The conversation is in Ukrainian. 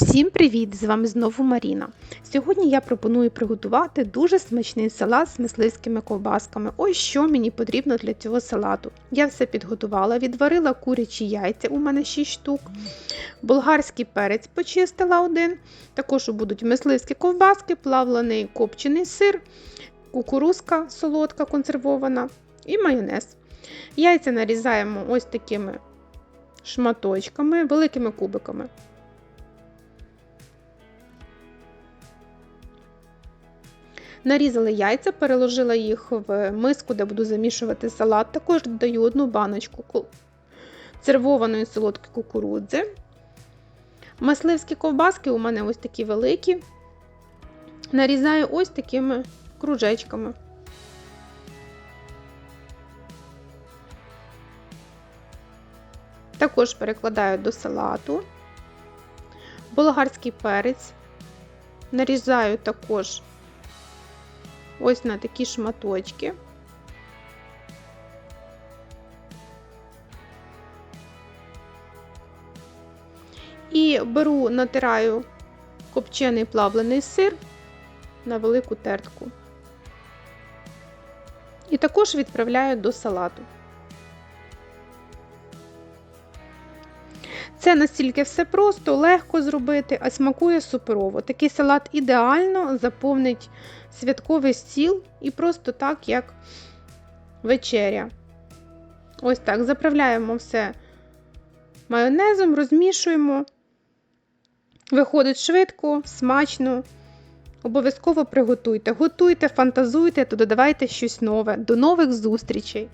Всім привіт! З вами знову Маріна. Сьогодні я пропоную приготувати дуже смачний салат з мисливськими ковбасками. Ось що мені потрібно для цього салату. Я все підготувала, відварила курячі яйця, у мене 6 штук, болгарський перець почистила один. Також будуть мисливські ковбаски, плавлений копчений сир, кукурузка солодка консервована і майонез. Яйця нарізаємо ось такими шматочками, великими кубиками. Нарізала яйця, переложила їх в миску, де буду замішувати салат. Також додаю одну баночку цервованої солодкої кукурудзи. Мисливські ковбаски у мене ось такі великі. Нарізаю ось такими кружечками. Також перекладаю до салату. Болгарський перець. Нарізаю також ось на такі шматочки. І беру, натираю копчений плавлений сир на велику тертку. І також відправляю до салату. Це настільки все просто, легко зробити, а смакує суперово. Такий салат ідеально заповнить святковий стіл і просто так, як вечеря. Ось так. Заправляємо все майонезом, розмішуємо. Виходить швидко, смачно. Обов'язково приготуйте. Готуйте, фантазуйте, то додавайте щось нове. До нових зустрічей!